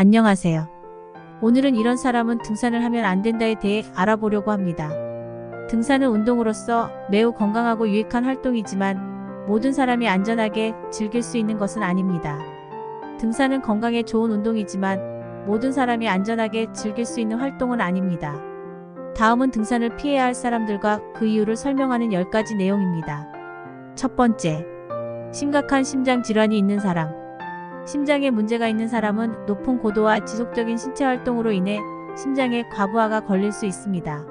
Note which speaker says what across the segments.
Speaker 1: 안녕하세요. 오늘은 이런 사람은 등산을 하면 안 된다에 대해 알아보려고 합니다. 등산은 운동으로서 매우 건강하고 유익한 활동이지만 모든 사람이 안전하게 즐길 수 있는 것은 아닙니다. 등산은 건강에 좋은 운동이지만 모든 사람이 안전하게 즐길 수 있는 활동은 아닙니다. 다음은 등산을 피해야 할 사람들과 그 이유를 설명하는 10가지 내용입니다. 첫 번째, 심각한 심장 질환이 있는 사람. 심장에 문제가 있는 사람은 높은 고도와 지속적인 신체 활동으로 인해 심장에 과부하가 걸릴 수 있습니다.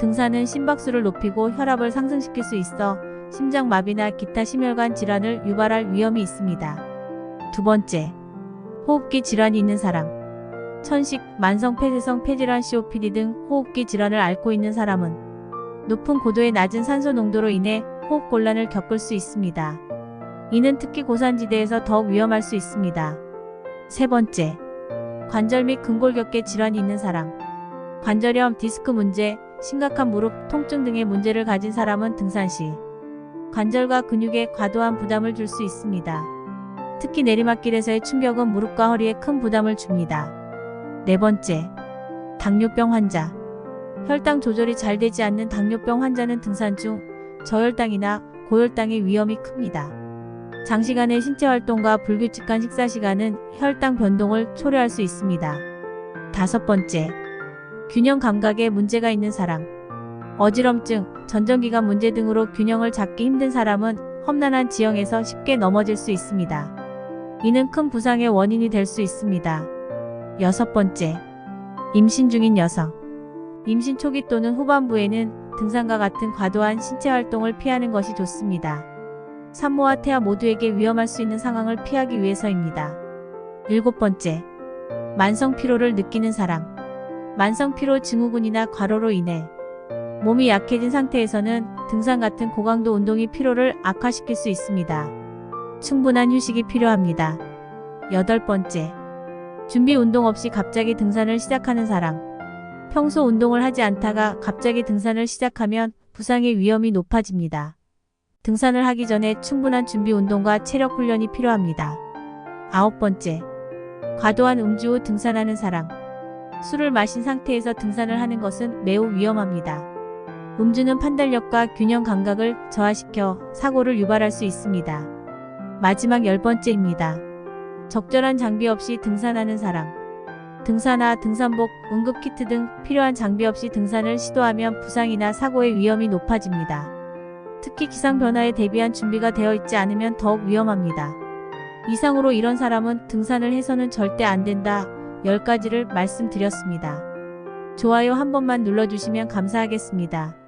Speaker 1: 등산은 심박수를 높이고 혈압을 상승시킬 수 있어 심장마비나 기타 심혈관 질환을 유발할 위험이 있습니다. 두 번째, 호흡기 질환이 있는 사람. 천식, 만성 폐쇄성 폐질환 COPD 등 호흡기 질환을 앓고 있는 사람은 높은 고도의 낮은 산소 농도로 인해 호흡 곤란을 겪을 수 있습니다. 이는 특히 고산지대에서 더욱 위험할 수 있습니다. 세 번째, 관절 및 근골격계 질환이 있는 사람. 관절염, 디스크 문제, 심각한 무릎 통증 등의 문제를 가진 사람은 등산 시 관절과 근육에 과도한 부담을 줄 수 있습니다. 특히 내리막길에서의 충격은 무릎과 허리에 큰 부담을 줍니다. 네 번째, 당뇨병 환자. 혈당 조절이 잘 되지 않는 당뇨병 환자는 등산 중 저혈당이나 고혈당의 위험이 큽니다. 장시간의 신체 활동과 불규칙한 식사 시간은 혈당 변동을 초래할 수 있습니다. 다섯 번째, 균형 감각에 문제가 있는 사람. 어지럼증, 전정기관 문제 등으로 균형을 잡기 힘든 사람은 험난한 지형에서 쉽게 넘어질 수 있습니다. 이는 큰 부상의 원인이 될 수 있습니다. 여섯 번째, 임신 중인 여성. 임신 초기 또는 후반부에는 등산과 같은 과도한 신체 활동을 피하는 것이 좋습니다. 산모와 태아 모두에게 위험할 수 있는 상황을 피하기 위해서입니다. 일곱 번째, 만성 피로를 느끼는 사람. 만성 피로 증후군이나 과로로 인해 몸이 약해진 상태에서는 등산 같은 고강도 운동이 피로를 악화시킬 수 있습니다. 충분한 휴식이 필요합니다. 여덟 번째, 준비 운동 없이 갑자기 등산을 시작하는 사람. 평소 운동을 하지 않다가 갑자기 등산을 시작하면 부상의 위험이 높아집니다. 등산을 하기 전에 충분한 준비 운동과 체력 훈련이 필요합니다. 아홉 번째, 과도한 음주 후 등산하는 사람. 술을 마신 상태에서 등산을 하는 것은 매우 위험합니다. 음주는 판단력과 균형 감각을 저하시켜 사고를 유발할 수 있습니다. 마지막 열 번째입니다. 적절한 장비 없이 등산하는 사람. 등산화, 등산복, 응급키트 등 필요한 장비 없이 등산을 시도하면 부상이나 사고의 위험이 높아집니다. 특히 기상 변화에 대비한 준비가 되어 있지 않으면 더욱 위험합니다. 이상으로 이런 사람은 등산을 해서는 절대 안 된다. 10가지를 말씀드렸습니다. 좋아요 한 번만 눌러주시면 감사하겠습니다.